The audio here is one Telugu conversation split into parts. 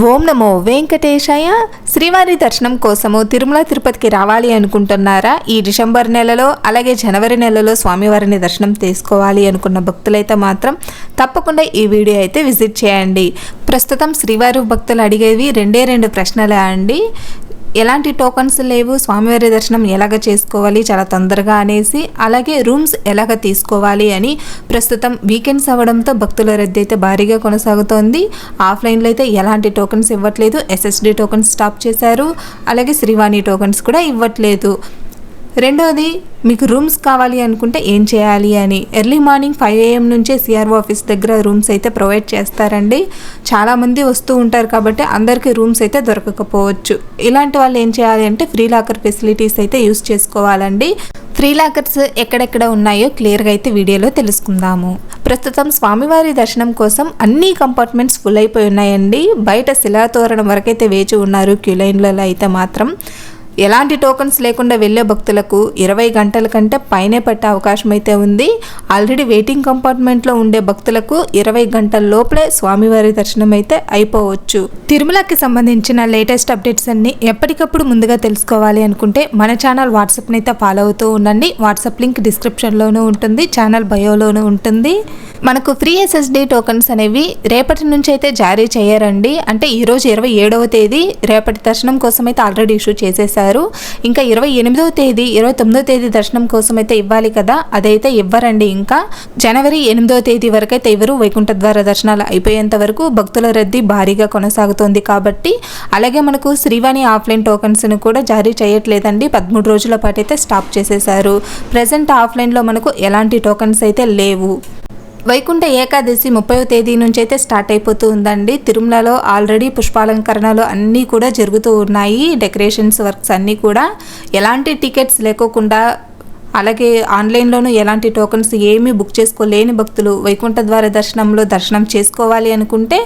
ఓం నమో వెంకటేశాయ. శ్రీవారి దర్శనం కోసము తిరుమల తిరుపతికి రావాలి అనుకుంటున్నారా? ఈ డిసెంబర్ నెలలో అలాగే జనవరి నెలలో స్వామివారిని దర్శనం చేసుకోవాలి అనుకున్న భక్తులైతే మాత్రం తప్పకుండా ఈ వీడియో అయితే విజిట్ చేయండి. ప్రస్తుతం శ్రీవారి భక్తులు అడిగేవి రెండే రెండు ప్రశ్నలే అండి. ఎలాంటి టోకన్స్ లేవు? స్వామివారి దర్శనం ఎలాగ చేసుకోవాలి? చాలా తొందరగా అనేసి అలాగే రూమ్స్ ఎలాగ తీసుకోవాలి అని ప్రస్తుతం వీకెండ్స్ అవ్వడంతో భక్తుల రద్దీ అయితే భారీగా కొనసాగుతోంది. ఆఫ్లైన్లో అయితే ఎలాంటి టోకన్స్ ఇవ్వట్లేదు. ఎస్ఎస్డి టోకన్స్ స్టాప్ చేశారు. అలాగే శ్రీవాణి టోకన్స్ కూడా ఇవ్వట్లేదు. రెండవది మీకు రూమ్స్ కావాలి అనుకుంటే ఏం చేయాలి అని. ఎర్లీ మార్నింగ్ ఫైవ్ ఏఎం నుంచే సిఆర్ఓ ఆఫీస్ దగ్గర రూమ్స్ అయితే ప్రొవైడ్ చేస్తారండి. చాలామంది వస్తూ ఉంటారు కాబట్టి అందరికీ రూమ్స్ అయితే దొరకకపోవచ్చు. ఇలాంటి వాళ్ళు ఏం చేయాలి అంటే ఫ్రీ లాకర్ ఫెసిలిటీస్ అయితే యూస్ చేసుకోవాలండి. ఫ్రీ లాకర్స్ ఎక్కడెక్కడ ఉన్నాయో క్లియర్గా అయితే వీడియోలో తెలుసుకుందాము. ప్రస్తుతం స్వామివారి దర్శనం కోసం అన్ని కంపార్ట్మెంట్స్ ఫుల్ అయిపోయి ఉన్నాయండి. బయట శిలాతోరణం వరకైతే వేచి ఉన్నారు క్యూ లైన్లలో అయితే మాత్రం. ఎలాంటి టోకన్స్ లేకుండా వెళ్ళే భక్తులకు ఇరవై గంటల కంటే పైనే పట్టే అవకాశం అయితే ఉంది. ఆల్రెడీ వెయిటింగ్ కంపార్ట్మెంట్లో ఉండే భక్తులకు ఇరవై గంటల లోపలే స్వామివారి దర్శనం అయితే అయిపోవచ్చు. తిరుమలకి సంబంధించిన లేటెస్ట్ అప్డేట్స్ అన్ని ఎప్పటికప్పుడు ముందుగా తెలుసుకోవాలి అనుకుంటే మన ఛానల్ వాట్సాప్ని అయితే ఫాలో అవుతూ ఉండండి. వాట్సాప్ లింక్ డిస్క్రిప్షన్లోనూ ఉంటుంది ఛానల్ బయోలోనూ ఉంటుంది. మనకు ఫ్రీ ఎస్ఎస్డి టోకన్స్ అనేవి రేపటి నుంచి అయితే జారీ చేయరండి. అంటే ఈరోజు ఇరవై ఏడవ తేదీ రేపటి దర్శనం కోసం అయితే ఆల్రెడీ ఇష్యూ చేసేసారు ఇంకా ఇరవై ఎనిమిదవ తేదీ ఇరవై తొమ్మిదవ తేదీ దర్శనం కోసం అయితే ఇవ్వాలి కదా? అదైతే ఇవ్వరండి ఇంకా. జనవరి ఎనిమిదవ తేదీ వరకు అయితే ఎవరు వైకుంఠ ద్వార దర్శనాలు అయిపోయేంత వరకు భక్తుల రద్దీ భారీగా కొనసాగుతోంది కాబట్టి అలాగే మనకు శ్రీవాణి ఆఫ్లైన్ టోకన్స్ను కూడా జారీ చేయట్లేదండి. పదమూడు రోజుల పాటు అయితే స్టాప్ చేసేశారు. ప్రజెంట్ ఆఫ్లైన్లో మనకు ఎలాంటి టోకన్స్ అయితే లేవు. వైకుంఠ ఏకాదశి ముప్పైవ తేదీ నుంచి అయితే స్టార్ట్ అయిపోతూ ఉందండి. తిరుమలలో ఆల్రెడీ పుష్పాలంకరణలు అన్నీ కూడా జరుగుతూ ఉన్నాయి. డెకరేషన్స్ వర్క్స్ అన్నీ కూడా. ఎలాంటి టికెట్స్ లేకోకుండా అలాగే ఆన్లైన్లోనూ ఎలాంటి టోకన్స్ ఏమీ బుక్ చేసుకోలేని భక్తులు వైకుంఠ ద్వార దర్శనంలో దర్శనం చేసుకోవాలి అనుకుంటే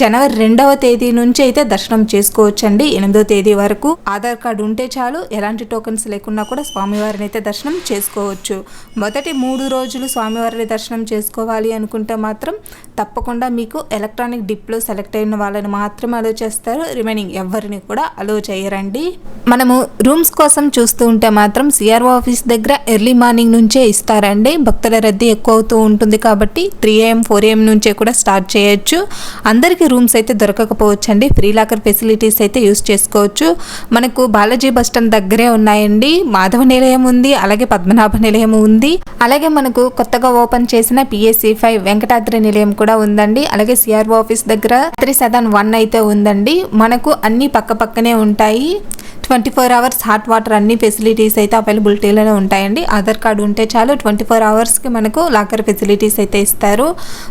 జనవరి రెండవ తేదీ నుంచి అయితే దర్శనం చేసుకోవచ్చండి. ఎనిమిదో తేదీ వరకు ఆధార్ కార్డు ఉంటే చాలు ఎలాంటి టోకన్స్ లేకున్నా కూడా స్వామివారిని అయితే దర్శనం చేసుకోవచ్చు. మొదటి మూడు రోజులు స్వామివారిని దర్శనం చేసుకోవాలి అనుకుంటే మాత్రం తప్పకుండా మీకు ఎలక్ట్రానిక్ డిప్లో సెలెక్ట్ అయిన వాళ్ళని మాత్రమే అలో చేస్తారు. రిమైనింగ్ ఎవరిని కూడా అలో చేయరండి. మనము రూమ్స్ కోసం చూస్తూ ఉంటే మాత్రం సిఆర్ఓ ఆఫీస్ దగ్గర ఎర్లీ మార్నింగ్ నుంచే ఇస్తారండి. భక్తుల రద్దీ ఎక్కువ అవుతూ ఉంటుంది కాబట్టి త్రీ ఏఎం ఫోర్ ఏఎం నుంచే కూడా స్టార్ట్ చేయొచ్చు. అందరికీ రూమ్స్ అయితే దొరకకపోవచ్చు అండి ఫ్రీ లాకర్ ఫెసిలిటీస్ అయితే యూస్ చేసుకోవచ్చు. మనకు బాలాజీ బస్ స్టాండ్ దగ్గరే ఉన్నాయండి. మాధవ నిలయం ఉంది అలాగే పద్మనాభ నిలయం ఉంది. అలాగే మనకు కొత్తగా ఓపెన్ చేసిన పిఎస్సి ఫైవ్ వెంకటాద్రి నిలయం కూడా ఉందండి. అలాగే సిఆర్ఓ ఆఫీస్ దగ్గర త్రీ సెవెన్ వన్ అయితే ఉందండి. మనకు అన్ని పక్క పక్కనే ఉంటాయి. Twenty four hours hot water అన్ని ఫెసిలిటీస్ అయితే అవైలబిలిటీలోనే ఉంటాయండి. ఆధార్ కార్డు ఉంటే చాలు ట్వంటీ ఫోర్ అవర్స్కి మనకు లాకర్ ఫెసిలిటీస్ అయితే ఇస్తారు.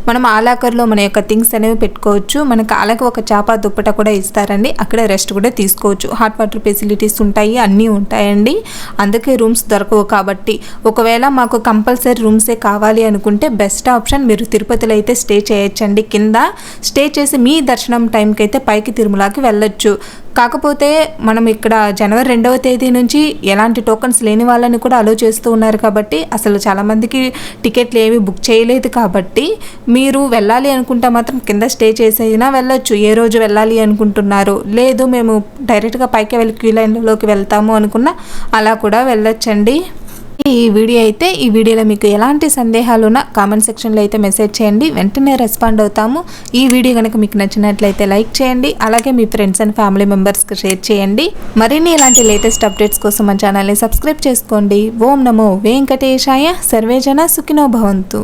మనం ఆ లాకర్లో మన యొక్క థింగ్స్ అనేవి పెట్టుకోవచ్చు. మనకు అలాగే ఒక చేప దుప్పట కూడా ఇస్తారండి. అక్కడ రెస్ట్ కూడా తీసుకోవచ్చు. హాట్ వాటర్ ఫెసిలిటీస్ ఉంటాయి అన్నీ ఉంటాయండి. అందుకే రూమ్స్ దొరకవు కాబట్టి. ఒకవేళ మాకు కంపల్సరీ రూమ్సే కావాలి అనుకుంటే బెస్ట్ ఆప్షన్ మీరు తిరుపతిలో అయితే స్టే చేయొచ్చండి. కింద స్టే చేసి మీ దర్శనం టైంకి అయితే పైకి తిరుమలకి వెళ్ళొచ్చు. కాకపోతే మనం ఇక్కడ జనవరి రెండవ తేదీ నుంచి ఎలాంటి టోకన్స్ లేని వాళ్ళని కూడా అలో చేస్తూ ఉన్నారు కాబట్టి అసలు చాలామందికి టికెట్లు ఏవి బుక్ చేయలేదు కాబట్టి మీరు వెళ్ళాలి అనుకుంటే మాత్రం కింద స్టే చేసైనా వెళ్ళొచ్చు. ఏ రోజు వెళ్ళాలి అనుకుంటున్నారు? లేదు మేము డైరెక్ట్గా పైకి వెళ్ళి క్యూ లైన్లోకి వెళ్తాము అనుకున్నా అలా కూడా వెళ్ళొచ్చండి. ఈ వీడియో అయితే ఈ వీడియోలో మీకు ఎలాంటి సందేహాలు ఉన్నా కామెంట్ సెక్షన్లో అయితే మెసేజ్ చేయండి. వెంటనే రెస్పాండ్ అవుతాము. ఈ వీడియో కనుక మీకు నచ్చినట్లయితే లైక్ చేయండి. అలాగే మీ ఫ్రెండ్స్ అండ్ ఫ్యామిలీ మెంబర్స్కి షేర్ చేయండి. మరిన్ని ఇలాంటి లేటెస్ట్ అప్డేట్స్ కోసం మన ఛానల్ని సబ్స్క్రైబ్ చేసుకోండి. ఓం నమో వెంకటేశాయ. సర్వేజన సుఖినో భవంతు.